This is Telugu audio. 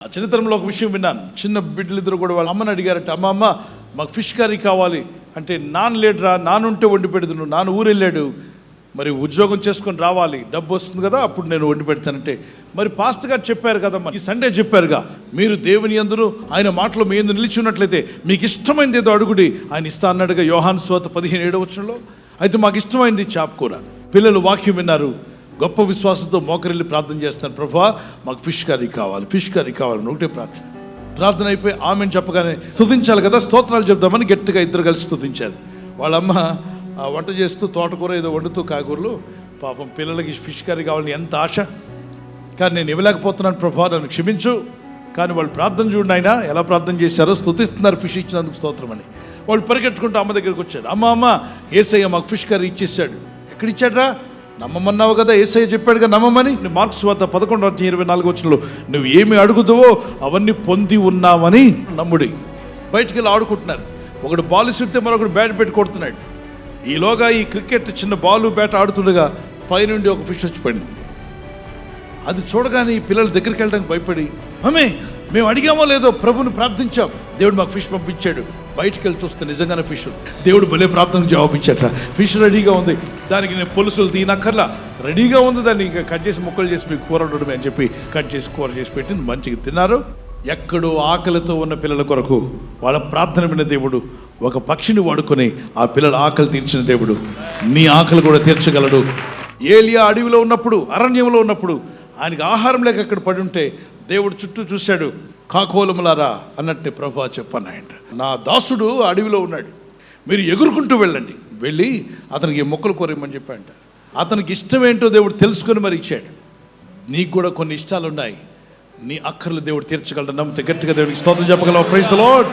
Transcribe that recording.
ఆ ఒక విషయం విన్నాను. చిన్న బిడ్డలిద్దరు కూడా వాళ్ళ అమ్మని అడిగారట అమ్మ అమ్మ మాకు ఫిష్ కర్రీ కావాలి. అంటే నాన్న లేడురా నానుంటే వండి పెడుతును నాన్న ఊరెళ్ళాడు. మరి ఉద్యోగం చేసుకొని రావాలి డబ్బు వస్తుంది కదా అప్పుడు నేను వండి పెడతానంటే. మరి పాస్ట్ గారు చెప్పారు కదా మరి ఈ సండే చెప్పారుగా మీరు దేవుని అందరూ ఆయన మాటలో మీ ఎందు నిలిచి ఉన్నట్లయితే మీకు ఇష్టమైనది ఏదో అడుగుడి ఆయన ఇస్తా అన్నట్టుగా యోహాన్ స్వాత పదిహేను ఏడవచనంలో అయితే మాకు ఇష్టమైంది చాపకూర పిల్లలు వాక్యం విన్నారు గొప్ప విశ్వాసంతో మోకరిల్లి ప్రార్థన చేస్తాను ప్రభా మాకు ఫిష్ కర్రీ కావాలి ఫిష్ కర్రీ కావాలి ఒకటే ప్రార్థన. ప్రార్థన అయిపోయి ఆమెను చెప్పగానే స్తుతించాలి కదా స్తోత్రాలు చెప్దామని గట్టిగా ఇద్దరు కలిసి స్తుతించారు. వాళ్ళమ్మ ఆ వంట చేస్తూ తోటకూర ఏదో వండుతూ కాకూరలు పాపం పిల్లలకి ఫిష్ కర్రీ కావాలని ఎంత ఆశ. కానీ నేను ఇవ్వలేకపోతున్నాను ప్రభా నన్ను క్షమించు. కానీ వాళ్ళు ప్రార్థన చూడండి ఆయన ఎలా ప్రార్థన చేశారో స్తుతిస్తున్నారు ఫిష్ ఇచ్చినందుకు స్తోత్రం అని. వాళ్ళు పరిగెట్టుకుంటూ అమ్మ దగ్గరికి వచ్చారు. అమ్మ అమ్మ ఏసయ్య మాకు ఫిష్ కర్రీ ఇచ్చేసాడు. ఎక్కడిచ్చాడ్రా? నమ్మమన్నావు కదా ఏసయ్య చెప్పాడుగా నమ్మమని? నువ్వు మార్క్స్ వద్ద పదకొండు వచ్చిన ఇరవై నాలుగు వచ్చినలో నువ్వు ఏమి అడుగుతావో అవన్నీ పొంది ఉన్నావని నమ్ముడి. బయటికి వెళ్ళి ఆడుకుంటున్నారు. ఒకడు బాల్ ఇస్తుంటే మరొకడు బ్యాట్ పెట్టి కొడుతున్నాడు. ఈలోగా ఈ క్రికెట్ చిన్న బాలు బ్యాట్ ఆడుతుండగా పైనుండి ఒక ఫిష్ వచ్చి పడింది అది చూడగానే ఈ పిల్లల దగ్గరికి వెళ్ళడానికి భయపడి మమ్మీ మేము అడిగామో లేదో ప్రభుని ప్రార్థించాం. దేవుడు మాకు ఫిష్ పంపించాడు. బయటికి వెళ్ళి చూస్తే నిజంగానే ఫిష్ దేవుడు భలే ప్రార్థనకు జవాబిచ్చాట ఫిష్ రెడీగా ఉంది. దానికి నేను పులుసులు తీనక్కర్లా. రెడీగా ఉంది దాన్ని. ఇంకా కట్ చేసి ముక్కలు చేసి మీకు కూర ఉండడమే అని చెప్పి కట్ చేసి కూర చేసి పెట్టింది. మంచిగా తిన్నారు. ఎక్కడో ఆకలితో ఉన్న పిల్లల కొరకు వాళ్ళ ప్రార్థన విన్న దేవుడు ఒక పక్షిని వాడుకొని ఆ పిల్లల ఆకలి తీర్చిన దేవుడు. నీ ఆకలి కూడా తీర్చగలడు. ఏలియా అడవిలో ఉన్నప్పుడు అరణ్యంలో ఉన్నప్పుడు ఆయనకి ఆహారం లేక అక్కడ పడి ఉంటే దేవుడు చుట్టూ చూశాడు. కాకోలములారా అన్నట్టు ప్రభా చెప్పన్నాయంట నా దాసుడు అడవిలో ఉన్నాడు. మీరు ఎగురుకుంటూ వెళ్ళండి. వెళ్ళి అతనికి మొక్కలు కోరేమని చెప్పాడంట. అతనికి ఇష్టమేంటో దేవుడు తెలుసుకొని మరి ఇచ్చాడు. నీకు కూడా కొన్ని ఇష్టాలు ఉన్నాయి నీ అక్కర్లు దేవుడు తీర్చగలడు నమ్మితే గట్టిగా దేవుడికి స్తోత్రం చెప్పగలవు? Praise the lord